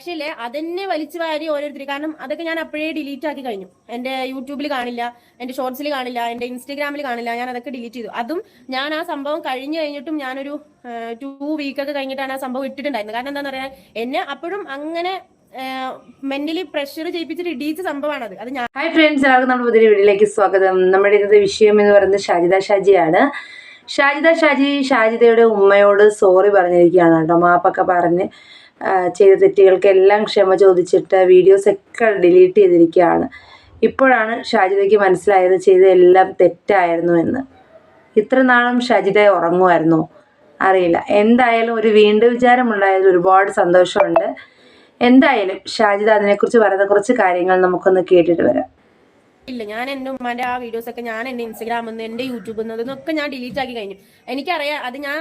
പക്ഷേ അതന്നെ വലിച്ചു വാരി ഓരോരുത്തർ കാരണം അതൊക്കെ ഞാൻ അപ്പോഴേ ഡിലീറ്റ് ആക്കി കഴിഞ്ഞു. എന്റെ യൂട്യൂബിൽ കാണില്ല എന്റെ ഷോർട്സിൽ കാണില്ല എന്റെ ഇൻസ്റ്റഗ്രാമിൽ കാണില്ല ഞാൻ അതൊക്കെ ഡിലീറ്റ് ചെയ്തു. അതും ഞാൻ ആ സംഭവം കഴിഞ്ഞു കഴിഞ്ഞിട്ടും ഞാനൊരു ടു വീക്ക് ഒക്കെ കഴിഞ്ഞിട്ടാണ് ആ സംഭവം ഇട്ടിട്ടുണ്ടായിരുന്നത്. കാരണം എന്താണെന്ന് പറയാൻ എന്നെ അപ്പോഴും അങ്ങനെ മെന്റലി പ്രഷർ ചെയ്യിപ്പിച്ചിട്ട് ഇടിയിച്ച സംഭവമാണ് അത്. ഞാൻ ഹായ് ഫ്രണ്ട്സ് എല്ലാവർക്കും നമ്മുടെ പുതിയ വീഡിയോയിലേക്ക് സ്വാഗതം. നമ്മുടെ ഇന്നത്തെ വിഷയം എന്ന് പറയുന്നത് ഷാജിദ ഷാജിയാണ്. ഷാജിദ ഷാജി ഷാജിദയുടെ ഉമ്മയോട് സോറി പറഞ്ഞിരിക്കുകയാണ് കേട്ടോ. മാപ്പൊക്കെ പറഞ്ഞ്. ചെയ്ത തെറ്റുകൾക്കെല്ലാം ക്ഷമ ചോദിച്ചിട്ട് വീഡിയോസൊക്കെ ഡിലീറ്റ് ചെയ്തിരിക്കുകയാണ്. ഇപ്പോഴാണ് ഷാജിതയ്ക്ക് മനസ്സിലായത് ചെയ്ത എല്ലാം തെറ്റായിരുന്നു എന്ന്. ഇത്ര നാളും ഷാജിദ ഉറങ്ങുമായിരുന്നു. അറിയില്ല. എന്തായാലും ഒരു വീണ്ടും വിചാരമുണ്ടായതിൽ ഒരുപാട് സന്തോഷമുണ്ട്. എന്തായാലും ഷാജിദ അതിനെക്കുറിച്ച് പറയുന്ന കുറച്ച് കാര്യങ്ങൾ നമുക്കൊന്ന് കേട്ടിട്ട് വരാം. ഇല്ല ഞാൻ എന്റെ ഉമ്മാന്റെ ആ വീഡിയോസ് ഒക്കെ ഞാൻ എന്റെ ഇൻസ്റ്റാഗ്രാമിൽ നിന്ന് എന്റെ യൂട്യൂബിൽ നിന്ന് ഒക്കെ ഞാൻ ഡിലീറ്റ് ആക്കി കഴിഞ്ഞു. എനിക്കറിയാം അത് ഞാൻ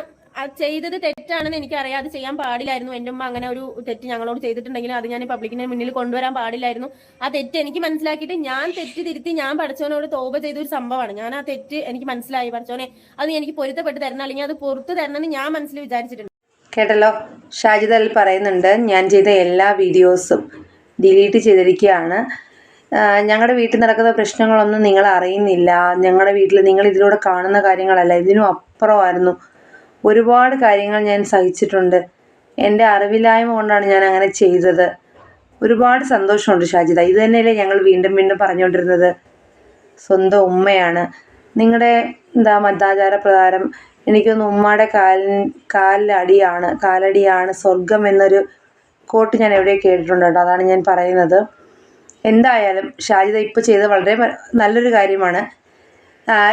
ചെയ്തത് തെറ്റാണെന്ന് എനിക്കറിയാം. അത് ചെയ്യാൻ പാടില്ലായിരുന്നു. എന്റെ ഉമ്മ അങ്ങനെ ഒരു തെറ്റ് ഞങ്ങളോട് ചെയ്തിട്ടുണ്ടെങ്കിൽ അത് ഞാൻ പബ്ലിക്കിന് മുന്നിൽ കൊണ്ടുവരാൻ പാടില്ലായിരുന്നു. ആ തെറ്റ് എനിക്ക് മനസ്സിലാക്കിയിട്ട് ഞാൻ തെറ്റ് തിരുത്തി ഞാൻ പഠിച്ചവനോട് തോപ ചെയ്ത ഒരു സംഭവമാണ്. ഞാൻ ആ തെറ്റ് എനിക്ക് മനസ്സിലായി. പഠിച്ചവനെ അത് എനിക്ക് പൊരുത്തപ്പെട്ട് തരണം. അല്ലെങ്കിൽ അത് പുറത്ത് തരണമെന്ന് ഞാൻ മനസ്സിൽ വിചാരിച്ചിട്ടുണ്ട്. കേട്ടല്ലോ? ഷാജിദ് പറയുന്നുണ്ട് ഞാൻ ചെയ്ത എല്ലാ വീഡിയോസും ഡിലീറ്റ് ചെയ്തിരിക്കുകയാണ്. ഞങ്ങളുടെ വീട്ടിൽ നടക്കുന്ന പ്രശ്നങ്ങളൊന്നും നിങ്ങൾ അറിയുന്നില്ല. ഞങ്ങളുടെ വീട്ടിൽ നിങ്ങൾ ഇതിലൂടെ കാണുന്ന കാര്യങ്ങളല്ല. ഇതിനും അപ്പുറമായിരുന്നു. ഒരുപാട് കാര്യങ്ങൾ ഞാൻ സഹിച്ചിട്ടുണ്ട്. എന്റെ അറിവില്ലായ്മ കൊണ്ടാണ് ഞാൻ അങ്ങനെ ചെയ്തത്. ഒരുപാട് സന്തോഷമുണ്ട് ഷാജിദ ഇത് തന്നെയല്ലേ ഞങ്ങൾ വീണ്ടും വീണ്ടും പറഞ്ഞുകൊണ്ടിരുന്നത്. സ്വന്തം ഉമ്മയാണ്. നിങ്ങളുടെ എന്താ മതാചാര പ്രകാരം എനിക്കൊന്ന് ഉമ്മയുടെ കാലിൻ കാലടിയാണ് കാലടിയാണ് സ്വർഗം എന്നൊരു കോട്ട് ഞാൻ എവിടെ കേട്ടിട്ടുണ്ട് കേട്ടോ. അതാണ് ഞാൻ പറയുന്നത്. എന്തായാലും ഷാജിദ ഇപ്പോൾ ചെയ്തത് വളരെ നല്ലൊരു കാര്യമാണ്.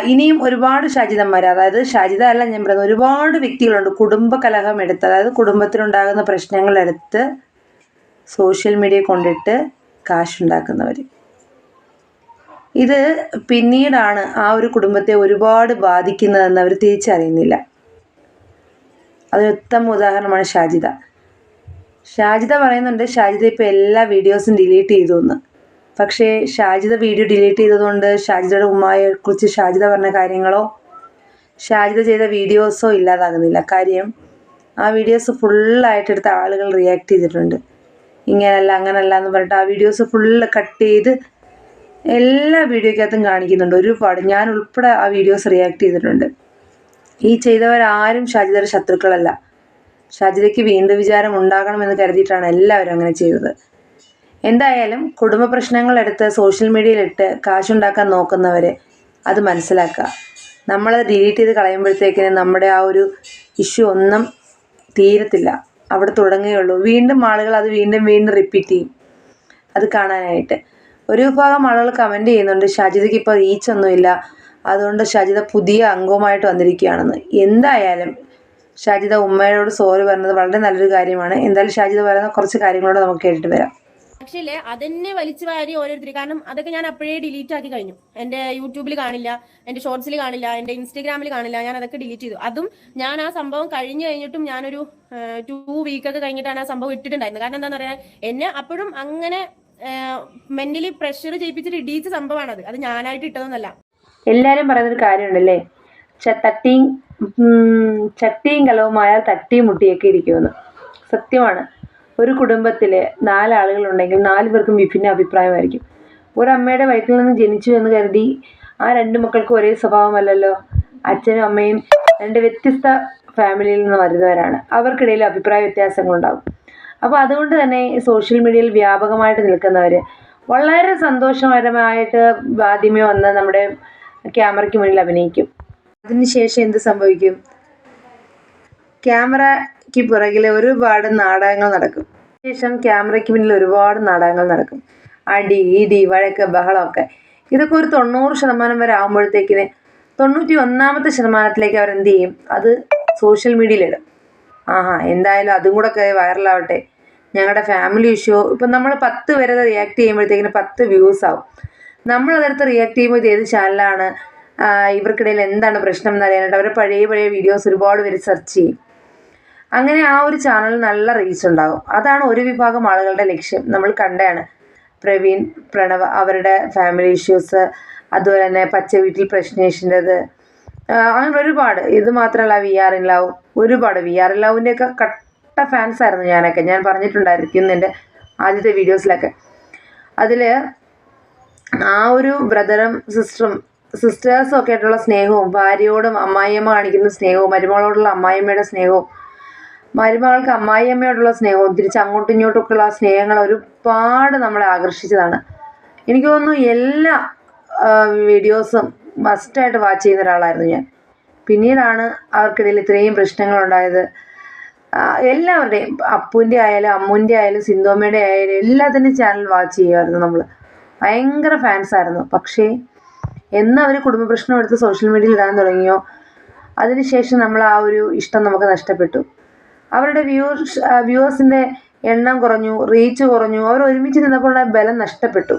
ഇനിയും ഒരുപാട് ഷാജിദന്മാർ അതായത് ഷാജിദ അല്ല ഞാൻ പറയുന്നത് ഒരുപാട് വ്യക്തികളുണ്ട് കുടുംബ കലഹം എടുത്ത് അതായത് കുടുംബത്തിലുണ്ടാകുന്ന പ്രശ്നങ്ങളെടുത്ത് സോഷ്യൽ മീഡിയ കൊണ്ടിട്ട് കാശുണ്ടാക്കുന്നവർ ഇത് പിന്നീടാണ് ആ ഒരു കുടുംബത്തെ ഒരുപാട് ബാധിക്കുന്നതെന്ന് അവർ തിരിച്ചറിയുന്നില്ല. അതൊരുത്തമ ഉദാഹരണമാണ് ഷാജിദ ഷാജിദ പറയുന്നുണ്ട് ഷാജിദ ഇപ്പോൾ എല്ലാ വീഡിയോസും ഡിലീറ്റ് ചെയ്തു എന്ന് പക്ഷേ ഷാജിദ വീഡിയോ ഡിലീറ്റ് ചെയ്തതുകൊണ്ട് ഷാജിദയുടെ ഉമ്മയെ കുറിച്ച് ഷാജിദ പറഞ്ഞ കാര്യങ്ങളോ ഷാജിദ ചെയ്ത വീഡിയോസോ ഇല്ലാതാകുന്നില്ല. കാര്യം ആ വീഡിയോസ് ഫുള്ളായിട്ട് എടുത്ത ആളുകൾ റിയാക്ട് ചെയ്തിട്ടുണ്ട്. ഇങ്ങനല്ല അങ്ങനല്ല എന്ന് പറഞ്ഞിട്ട് ആ വീഡിയോസ് ഫുള്ള് കട്ട് ചെയ്ത് എല്ലാ വീഡിയോക്കകത്തും കാണിക്കുന്നുണ്ട്. ഒരുപാട് ഞാൻ ഉൾപ്പെടെ ആ വീഡിയോസ് റിയാക്ട് ചെയ്തിട്ടുണ്ട്. ഈ ചെയ്തവരാരും ഷാജിദയുടെ ശത്രുക്കളല്ല. ഷാജിദയ്ക്ക് വീണ്ടും വിചാരം ഉണ്ടാകണമെന്ന് കരുതിയിട്ടാണ് എല്ലാവരും അങ്ങനെ ചെയ്തത്. എന്തായാലും കുടുംബ പ്രശ്നങ്ങളെടുത്ത് സോഷ്യൽ മീഡിയയിലിട്ട് കാശുണ്ടാക്കാൻ നോക്കുന്നവർ അത് മനസ്സിലാക്കുക നമ്മളത് ഡിലീറ്റ് ചെയ്ത് കളയുമ്പോഴത്തേക്കിന് നമ്മുടെ ആ ഒരു ഇഷ്യൂ ഒന്നും തീരത്തില്ല. അവിടെ തുടങ്ങുകയുള്ളൂ വീണ്ടും ആളുകൾ അത് വീണ്ടും വീണ്ടും റിപ്പീറ്റ് ചെയ്യും. അത് കാണാനായിട്ട്. ഒരു വിഭാഗം ആളുകൾ കമന്റ് ചെയ്യുന്നുണ്ട് ഷാജിദയ്ക്ക് ഇപ്പോൾ റീച്ചൊന്നുമില്ല അതുകൊണ്ട് ഷാജിദ പുതിയ അംഗവുമായിട്ട് വന്നിരിക്കുകയാണെന്ന്. എന്തായാലും ഷാജിദ ഉമ്മയോട് സോറി പറഞ്ഞത് വളരെ നല്ലൊരു കാര്യമാണ്. എന്തായാലും ഷാജിദ പറയുന്ന കുറച്ച് കാര്യങ്ങളോട് നമുക്ക് കേട്ടിട്ട് വരാം. പക്ഷേ അതന്നെ വലിച്ചു വാരി ഓരോരുത്തർ കാരണം അതൊക്കെ ഞാൻ അപ്പോഴേ ഡിലീറ്റ് ആക്കി കഴിഞ്ഞു. എന്റെ യൂട്യൂബിൽ കാണില്ല എന്റെ ഷോർട്സിൽ കാണില്ല എന്റെ ഇൻസ്റ്റാഗ്രാമിൽ കാണില്ല ഞാൻ അതൊക്കെ ഡിലീറ്റ് ചെയ്തു. അതും ഞാൻ ആ സംഭവം കഴിഞ്ഞു കഴിഞ്ഞിട്ടും ഞാനൊരു ടു വീക്ക് ഒക്കെ കഴിഞ്ഞിട്ടാണ് ആ സംഭവം ഇട്ടിട്ടുണ്ടായിരുന്നത്. കാരണം എന്താണെന്ന് പറയാൻ എന്നെ അപ്പോഴും അങ്ങനെ മെന്റലി പ്രഷർ ചെയ്യിപ്പിച്ചിട്ട് ഇടിയിച്ച സംഭവമാണത് അത്. ഞാനായിട്ട് ഇട്ടതൊന്നല്ല. എല്ലാരും പറയുന്നൊരു കാര്യമുണ്ടല്ലേ? തട്ടിയും ചട്ടിയും കലവുമായാൽ തട്ടിയും മുട്ടിയൊക്കെ ഇരിക്കുമെന്ന്. സത്യമാണ്. ഒരു കുടുംബത്തിൽ നാലാളുകളുണ്ടെങ്കിൽ നാല് പേർക്കും വിഭിന്ന അഭിപ്രായമായിരിക്കും. ഒരു അമ്മയുടെ വയറ്റിൽ നിന്ന് ജനിച്ചു എന്ന് കരുതി ആ രണ്ട് മക്കൾക്കും ഒരേ സ്വഭാവമല്ലല്ലോ. അച്ഛനും അമ്മയും രണ്ട് വ്യത്യസ്ത ഫാമിലിയിൽ നിന്ന് വരുന്നവരാണ്. അവർക്കിടയിൽ അഭിപ്രായ വ്യത്യാസങ്ങളുണ്ടാകും. അപ്പോൾ അതുകൊണ്ട് തന്നെ സോഷ്യൽ മീഡിയയിൽ വ്യാപകമായിട്ട് നിൽക്കുന്നവർ വളരെ സന്തോഷകരമായിട്ട് ആദ്യമേ വന്ന് നമ്മുടെ ക്യാമറയ്ക്ക് മുന്നിൽ അഭിനയിക്കും. അതിനുശേഷം എന്ത് സംഭവിക്കും? ക്യാമറയ്ക്ക് പുറകിൽ ഒരുപാട് നാടകങ്ങൾ നടക്കും. ശേഷം ക്യാമറയ്ക്ക് പിന്നിൽ ഒരുപാട് നാടകങ്ങൾ നടക്കും. അടി ഇടി വഴക്ക് ബഹളമൊക്കെ. ഇതൊക്കെ ഒരു തൊണ്ണൂറ് ശതമാനം വരെ ആകുമ്പോഴത്തേക്കിന് തൊണ്ണൂറ്റി ഒന്നാമത്തെ ശതമാനത്തിലേക്ക് അവർ എന്ത് ചെയ്യും? അത് സോഷ്യൽ മീഡിയയിലിടും. ആഹാ എന്തായാലും അതും കൂടെ ഒക്കെ വൈറലാവട്ടെ. ഞങ്ങളുടെ ഫാമിലി ഇഷ്യൂ. ഇപ്പം നമ്മൾ പത്ത് വരെ റിയാക്ട് ചെയ്യുമ്പോഴത്തേക്കിന് പത്ത് വ്യൂസ് ആവും. നമ്മൾ അതെടുത്ത് റിയാക്ട് ചെയ്യുമ്പോൾ ഇത് ഏത് ചാനലാണ്? ഇവർക്കിടയിൽ എന്താണ് പ്രശ്നം എന്നറിയാനായിട്ട് അവരുടെ പഴയ പഴയ വീഡിയോസ് ഒരുപാട് പേര് സെർച്ച് ചെയ്യും. അങ്ങനെ ആ ഒരു ചാനലിൽ നല്ല റീച്ച് ഉണ്ടാകും. അതാണ് ഒരു വിഭാഗം ആളുകളുടെ ലക്ഷ്യം. നമ്മൾ കണ്ടതാണ് പ്രവീൺ പ്രണവ് അവരുടെ ഫാമിലി ഇഷ്യൂസ് അതുപോലെ തന്നെ പച്ച വീട്ടിൽ പ്രശ്നേഷിന്റെത്. അങ്ങനെ ഒരുപാട്. ഇത് മാത്രമല്ല വി ആർ ഇൻ ലവ് ഒരുപാട്. വി ആർ ഇൻ ലവിന്റെയൊക്കെ കട്ട ഫാൻസ് ആയിരുന്നു ഞാനൊക്കെ. ഞാൻ പറഞ്ഞിട്ടുണ്ടായിരിക്കും എന്റെ ആദ്യത്തെ വീഡിയോസിലൊക്കെ അതിൽ ആ ഒരു ബ്രദറും സിസ്റ്ററും സിസ്റ്റേഴ്സും ഒക്കെ ആയിട്ടുള്ള സ്നേഹവും ഭാര്യയോടും അമ്മായിയമ്മ കാണിക്കുന്ന സ്നേഹവും മരുമകളോടുള്ള അമ്മായിയമ്മയുടെ സ്നേഹവും മരുമകൾക്ക് അമ്മായിയമ്മയോടുള്ള സ്നേഹവും തിരിച്ച് അങ്ങോട്ടും ഇങ്ങോട്ടുമൊക്കെയുള്ള ആ സ്നേഹങ്ങൾ ഒരുപാട് നമ്മളെ ആകർഷിച്ചതാണ്. എനിക്ക് തോന്നുന്നു എല്ലാ വീഡിയോസും മസ്റ്റായിട്ട് വാച്ച് ചെയ്യുന്ന ഒരാളായിരുന്നു ഞാൻ. പിന്നീടാണ് അവർക്കിടയിൽ ഇത്രയും പ്രശ്നങ്ങൾ ഉണ്ടായത് എല്ലാവരുടെയും അപ്പുവിന്റെ ആയാലും അമ്മുവിന്റെ ആയാലും സിന്ധോമ്മയുടെ ആയാലും എല്ലാത്തിന്റെ ചാനൽ വാച്ച് ചെയ്യുമായിരുന്നു നമ്മൾ ഭയങ്കര ഫാൻസ് ആയിരുന്നു. പക്ഷേ എന്ന് അവർ കുടുംബ പ്രശ്നം എടുത്ത് സോഷ്യൽ മീഡിയയിൽ ഇടാൻ തുടങ്ങിയോ? അതിനുശേഷം നമ്മൾ ആ ഒരു ഇഷ്ടം നമുക്ക് നഷ്ടപ്പെട്ടു. അവരുടെ വ്യൂസ് വ്യൂവേഴ്സിന്റെ എണ്ണം കുറഞ്ഞു റീച്ച് കുറഞ്ഞു അവർ ഒരുമിച്ച് നിന്നപ്പോഴുള്ള ബലം നഷ്ടപ്പെട്ടു.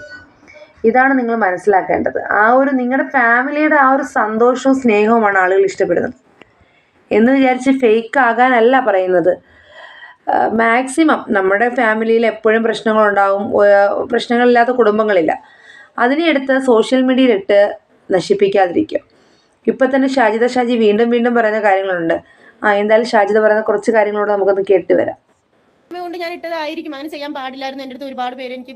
ഇതാണ് നിങ്ങൾ മനസ്സിലാക്കേണ്ടത്. ആ ഒരു നിങ്ങളുടെ ഫാമിലിയുടെ ആ ഒരു സന്തോഷവും സ്നേഹവുമാണ് ആളുകൾ ഇഷ്ടപ്പെടുന്നത്. എന്ന് വിചാരിച്ച് ഫേക്ക് ആകാനല്ല പറയുന്നത്. മാക്സിമം നമ്മുടെ ഫാമിലിയിൽ എപ്പോഴും പ്രശ്നങ്ങളുണ്ടാവും പ്രശ്നങ്ങളില്ലാത്ത കുടുംബങ്ങളില്ല. അതിനെ എടുത്ത് സോഷ്യൽ മീഡിയയിലിട്ട് നശിപ്പിക്കാതിരിക്കുക. ഇപ്പം തന്നെ ഷാജിദ ഷാജി വീണ്ടും വീണ്ടും പറയുന്ന കാര്യങ്ങളുണ്ട്. ആ എന്തായാലും ഷാജിത പറയുന്ന കുറച്ച് കാര്യങ്ങളോട് നമുക്കൊന്ന് കേട്ട് വരാം. കൊണ്ട് ഞാൻ ഇട്ടതായിരിക്കും. അങ്ങനെ ചെയ്യാൻ പാടില്ലായിരുന്നു. എന്റെ അടുത്ത് ഒരുപാട് പേര് എനിക്ക്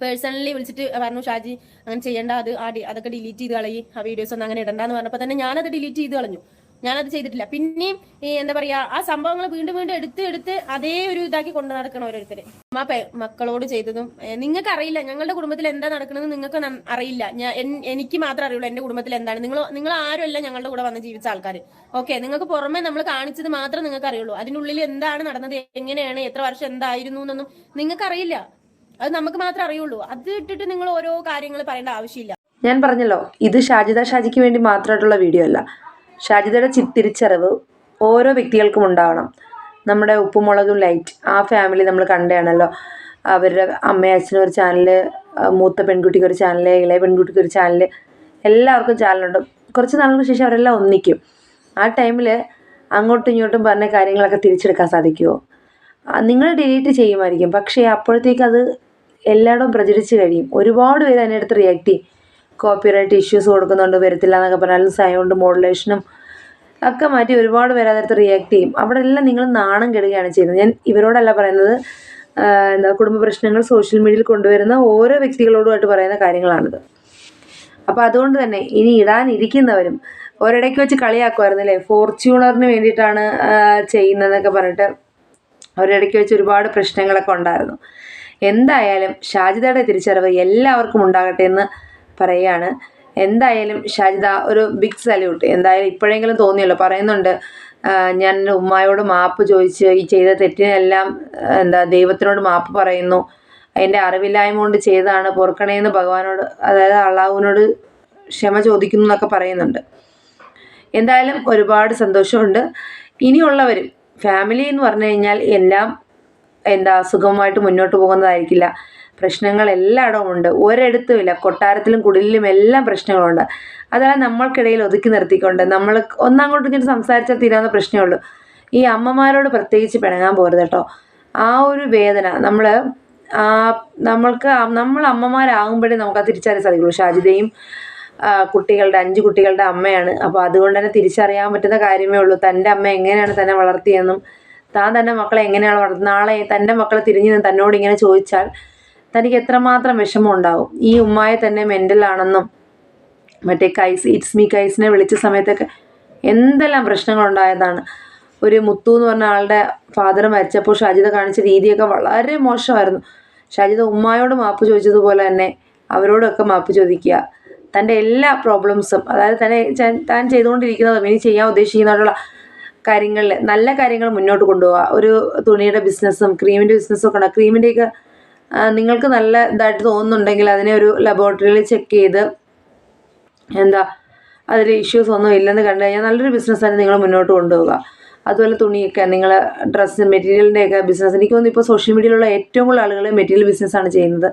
പേഴ്സണലി വിളിച്ചിട്ട് പറഞ്ഞു ഷാജി അങ്ങനെ ചെയ്യേണ്ട. അത് ആ അതൊക്കെ ഡിലീറ്റ് ചെയ്ത് കളയി. ആ വീഡിയോസ് ഒന്നും അങ്ങനെ ഇടണ്ടെന്ന് പറഞ്ഞപ്പോൾ തന്നെ ഞാനത് ഡിലീറ്റ് ചെയ്ത് കളഞ്ഞു. ഞാനത് ചെയ്തിട്ടില്ല. പിന്നെയും ഈ എന്താ പറയാ ആ സംഭവങ്ങൾ വീണ്ടും വീണ്ടും എടുത്ത് എടുത്ത് അതേ ഒരു ഇതാക്കി കൊണ്ടു നടക്കണം ഓരോരുത്തര്. അമ്മ മക്കളോട് ചെയ്തതും നിങ്ങൾക്ക് അറിയില്ല ഞങ്ങളുടെ കുടുംബത്തിൽ എന്താ നടക്കണത് നിങ്ങൾക്ക് അറിയില്ല. ഞാൻ എനിക്ക് മാത്രം അറിയുള്ളൂ എന്റെ കുടുംബത്തിൽ എന്താണ്. നിങ്ങൾ നിങ്ങൾ ആരുമല്ല ഞങ്ങളുടെ കൂടെ വന്ന് ജീവിച്ച ആൾക്കാർ ഓക്കെ നിങ്ങൾക്ക് പുറമെ നമ്മൾ കാണിച്ചത് മാത്രം നിങ്ങൾക്ക് അറിയുള്ളൂ. അതിനുള്ളിൽ എന്താണ് നടന്നത് എങ്ങനെയാണ് എത്ര വർഷം എന്തായിരുന്നു എന്നൊന്നും നിങ്ങൾക്ക് അറിയില്ല അത് നമുക്ക് മാത്രം അറിയുള്ളൂ. അത് ഇട്ടിട്ട് നിങ്ങൾ ഓരോ കാര്യങ്ങൾ പറയേണ്ട ആവശ്യമില്ല. ഞാൻ പറഞ്ഞല്ലോ ഇത് ഷാജിദ ഷാജിക്ക് വേണ്ടി മാത്രമായിട്ടുള്ള വീഡിയോ അല്ല. ഷാജിദയുടെ ചി- തിരിച്ചറിവ് ഓരോ വ്യക്തികൾക്കും ഉണ്ടാവണം. നമ്മുടെ ഉപ്പുമുളകും ലൈറ്റ് ആ ഫാമിലി നമ്മൾ കണ്ടതാണല്ലോ. അവരുടെ അമ്മയും അച്ഛനും ഒരു ചാനൽ മൂത്ത പെൺകുട്ടിക്ക് ഒരു ചാനൽ ഇളയ പെൺകുട്ടിക്ക് ഒരു ചാനൽ എല്ലാവർക്കും ചാനലുണ്ട് കുറച്ച് നാളുകൾക്ക് ശേഷം അവരെല്ലാം ഒന്നിക്കും. ആ ടൈമിൽ അങ്ങോട്ടും ഇങ്ങോട്ടും പറഞ്ഞ കാര്യങ്ങളൊക്കെ തിരിച്ചെടുക്കാൻ സാധിക്കുമോ നിങ്ങൾ ഡിലീറ്റ് ചെയ്യുമായിരിക്കും. പക്ഷേ അപ്പോഴത്തേക്ക് അത് എല്ലായിടവും പ്രചരിച്ച് കഴിയും. ഒരുപാട് പേര് അതിനടുത്ത് റിയാക്ട് ചെയ്യും. കോപ്പിറൈറ്റ് ഇഷ്യൂസ് കൊടുക്കുന്നുണ്ട് വരത്തില്ല എന്നൊക്കെ പറഞ്ഞാലും സൗണ്ട് മോഡുലേഷനും ഒക്കെ മാറ്റി ഒരുപാട് പേര് അതിനകത്ത് റിയാക്ട് ചെയ്യും. അവിടെ എല്ലാം നിങ്ങൾ നാണം കെടുകയാണ് ചെയ്യുന്നത്. ഞാൻ ഇവരോടല്ല പറയുന്നത് എന്താ കുടുംബ പ്രശ്നങ്ങൾ സോഷ്യൽ മീഡിയയിൽ കൊണ്ടുവരുന്ന ഓരോ വ്യക്തികളോടുമായിട്ട് പറയുന്ന കാര്യങ്ങളാണിത്. അപ്പോൾ അതുകൊണ്ട് തന്നെ ഇനി ഇടാനിരിക്കുന്നവരും ഒരിടയ്ക്ക് വെച്ച് കളിയാക്കുമായിരുന്നു അല്ലേ ഫോർച്യൂണറിന് വേണ്ടിയിട്ടാണ് ചെയ്യുന്നതെന്നൊക്കെ പറഞ്ഞിട്ട് ഒരിടയ്ക്ക് വെച്ച് ഒരുപാട് പ്രശ്നങ്ങളൊക്കെ ഉണ്ടായിരുന്നു. എന്തായാലും ഷാജിതയുടെ തിരിച്ചറിവ് എല്ലാവർക്കും ഉണ്ടാകട്ടെ എന്ന് പറയുകയാണ് എന്തായാലും ഷാജിദ ഒരു ബിഗ് സല്യൂട്ട് എന്തായാലും ഇപ്പോഴെങ്കിലും തോന്നിയല്ലോ. പറയുന്നുണ്ട് ഞാൻ ഉമ്മായോട് മാപ്പ് ചോദിച്ച് ഈ ചെയ്ത തെറ്റിനെല്ലാം എന്താ ദൈവത്തിനോട് മാപ്പ് പറയുന്നു. എന്റെ അറിവില്ലായ്മ കൊണ്ട് ചെയ്തതാണ് പൊറുക്കണേന്ന് ഭഗവാനോട് അതായത് അള്ളാഹുവിനോട് ക്ഷമ ചോദിക്കുന്നു എന്നൊക്കെ പറയുന്നുണ്ട്. എന്തായാലും ഒരുപാട് സന്തോഷമുണ്ട്. ഇനിയുള്ളവരും ഫാമിലി എന്ന് പറഞ്ഞു കഴിഞ്ഞാൽ എല്ലാം എന്താ സുഖമായിട്ട് മുന്നോട്ട് പോകുന്നതായിരിക്കില്ല. പ്രശ്നങ്ങൾ എല്ലായിടവും ഉണ്ട്. ഒരിടത്തുമില്ല. കൊട്ടാരത്തിലും കുടിലും എല്ലാം പ്രശ്നങ്ങളുണ്ട്. അതാണ് നമ്മൾക്കിടയിൽ ഒതുക്കി നിർത്തിക്കൊണ്ട് നമ്മൾ ഒന്നങ്ങോട്ടും ഇങ്ങോട്ട് സംസാരിച്ചാൽ തീരാവുന്ന പ്രശ്നമേ ഉള്ളൂ ഈ അമ്മമാരോട് പ്രത്യേകിച്ച് പിണങ്ങാൻ പോരുത് കേട്ടോ. ആ ഒരു വേദന നമ്മൾ നമ്മൾക്ക് നമ്മൾ അമ്മമാരാകുമ്പോഴേ നമുക്ക് അത് തിരിച്ചറിയാൻ സാധിക്കുള്ളൂ. ഷാജിതയും കുട്ടികളുടെ അഞ്ച് കുട്ടികളുടെ അമ്മയാണ്. അപ്പോൾ അതുകൊണ്ട് തന്നെ തിരിച്ചറിയാൻ പറ്റുന്ന കാര്യമേ ഉള്ളൂ തന്റെ അമ്മ എങ്ങനെയാണ് തന്നെ വളർത്തിയെന്നും താൻ തന്റെ മക്കളെ എങ്ങനെയാണ് വളർത്തുന്നത്? നാളെ തന്റെ മക്കളെ തിരിഞ്ഞ് തന്നോട് ഇങ്ങനെ ചോദിച്ചാൽ തനിക്ക് എത്രമാത്രം വിഷമം ഉണ്ടാവും? ഈ ഉമ്മായെ തന്നെ മെന്റൽ ആണെന്നും മറ്റേ കൈസ് ഇറ്റ്സ് മീ കൈസിനെ വിളിച്ച സമയത്തൊക്കെ എന്തെല്ലാം പ്രശ്നങ്ങളുണ്ടായതാണ് ഒരു മുത്തു എന്ന് പറഞ്ഞ ആളുടെ ഫാദർ മരിച്ചപ്പോൾ ഷാജിത കാണിച്ച രീതിയൊക്കെ വളരെ മോശമായിരുന്നു. ഷാജിത ഉമ്മായോട് മാപ്പ് ചോദിച്ചതുപോലെ തന്നെ അവരോടൊക്കെ മാപ്പ് ചോദിക്കുക. തന്റെ എല്ലാ പ്രോബ്ലംസും അതായത് തന്നെ താൻ ചെയ്തുകൊണ്ടിരിക്കുന്നതും ഇനി ചെയ്യാൻ ഉദ്ദേശിക്കുന്നതായിട്ടുള്ള കാര്യങ്ങളിൽ നല്ല കാര്യങ്ങൾ മുന്നോട്ട് കൊണ്ടുപോകുക ഒരു തുണിയുടെ ബിസിനസ്സും ക്രീമിന്റെ ബിസിനസ്സും ഒക്കെ ഉണ്ടാകും ക്രീമിന്റെയൊക്കെ നിങ്ങൾക്ക് നല്ല ഇതായിട്ട് തോന്നുന്നുണ്ടെങ്കിൽ അതിനെ ഒരു ലബോറട്ടറിയിൽ ചെക്ക് ചെയ്ത് എന്താ അതിൽ ഇഷ്യൂസ് ഒന്നും ഇല്ലെന്ന് കണ്ടു കഴിഞ്ഞാൽ നല്ലൊരു ബിസിനസ് തന്നെ നിങ്ങൾ മുന്നോട്ട് കൊണ്ടുപോകുക അതുപോലെ തുണിയൊക്കെ നിങ്ങൾ ഡ്രസ്സ് മെറ്റീരിയലിന്റെയൊക്കെ ബിസിനസ് എനിക്ക് തോന്നുന്നു ഇപ്പോൾ സോഷ്യൽ മീഡിയയിലുള്ള ഏറ്റവും കൂടുതൽ ആളുകൾ മെറ്റീരിയൽ ബിസിനസ്സാണ് ചെയ്യുന്നത്.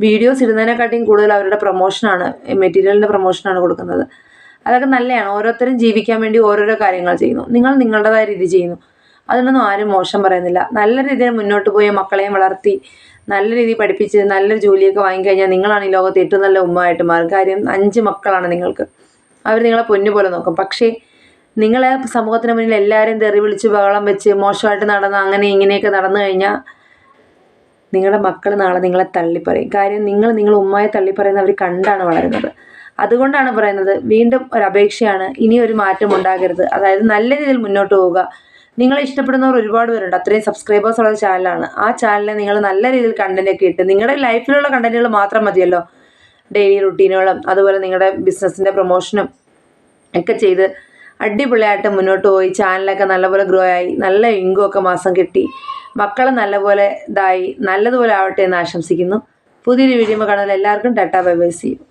വീഡിയോസ് ഇടുന്നതിനെക്കാട്ടിയും കൂടുതൽ അവരുടെ പ്രൊമോഷനാണ് മെറ്റീരിയലിന്റെ പ്രൊമോഷനാണ് കൊടുക്കുന്നത്. അതൊക്കെ നല്ലതാണ് ഓരോരുത്തരും ജീവിക്കാൻ വേണ്ടി ഓരോരോ കാര്യങ്ങൾ ചെയ്യുന്നു. നിങ്ങൾ നിങ്ങളുടേതായ രീതി ചെയ്യുന്നു. അതിനൊന്നും ആരും മോശം പറയുന്നില്ല. നല്ല രീതിയിൽ മുന്നോട്ട് പോയി മക്കളെയും വളർത്തി നല്ല രീതിയിൽ പഠിപ്പിച്ച് നല്ലൊരു ജോലിയൊക്കെ വാങ്ങിക്കഴിഞ്ഞാൽ നിങ്ങളാണ് ഈ ലോകത്ത് ഏറ്റവും നല്ല ഉമ്മയായിട്ട് മാറും. കാര്യം അഞ്ച് മക്കളാണ് നിങ്ങൾക്ക്. അവർ നിങ്ങളെ പൊന്നു പോലെ നോക്കും. പക്ഷേ നിങ്ങളെ സമൂഹത്തിന് മുന്നിൽ എല്ലാവരെയും തെറി വിളിച്ച് ബഹളം വെച്ച് മോശമായിട്ട് നടന്ന് അങ്ങനെ ഇങ്ങനെയൊക്കെ നടന്നു കഴിഞ്ഞാൽ നിങ്ങളുടെ മക്കൾ നാളെ നിങ്ങളെ തള്ളിപ്പറയും. കാര്യം നിങ്ങൾ നിങ്ങളുടെ ഉമ്മയെ തള്ളിപ്പറയുന്ന അവർ കണ്ടാണ് വളരുന്നത്. അതുകൊണ്ടാണ് പറയുന്നത് വീണ്ടും ഒരു അപേക്ഷയാണ്. ഇനി ഒരു മാറ്റം ഉണ്ടാകരുത്. അതായത് നല്ല രീതിയിൽ മുന്നോട്ട് പോവുക. നിങ്ങൾ ഇഷ്ടപ്പെടുന്നവർ ഒരുപാട് പേരുണ്ട്. അത്രയും സബ്സ്ക്രൈബേഴ്സ് ഉള്ള ചാനലാണ് ആ ചാനലിനെ നിങ്ങൾ നല്ല രീതിയിൽ കണ്ടന്റ് ഒക്കെ ഇട്ട് നിങ്ങളുടെ ലൈഫിലുള്ള കണ്ടന്റുകൾ മാത്രം മതിയല്ലോ. ഡെയിലി റുട്ടീനുകളും അതുപോലെ നിങ്ങളുടെ ബിസിനസ്സിന്റെ പ്രൊമോഷനും ഒക്കെ ചെയ്ത് അടിപൊളിയായിട്ട് മുന്നോട്ട് പോയി. ചാനലൊക്കെ നല്ലപോലെ ഗ്രോ ആയി. നല്ല ഇൻകം ഒക്കെ മാസം കിട്ടി. മക്കൾ നല്ലപോലെ ഇതായി. നല്ലതുപോലെ ആവട്ടെ എന്ന് ആശംസിക്കുന്നു. പുതിയൊരു വീഡിയോ കാണാൻ എല്ലാവർക്കും ടാറ്റാ ബൈ ബൈ. See you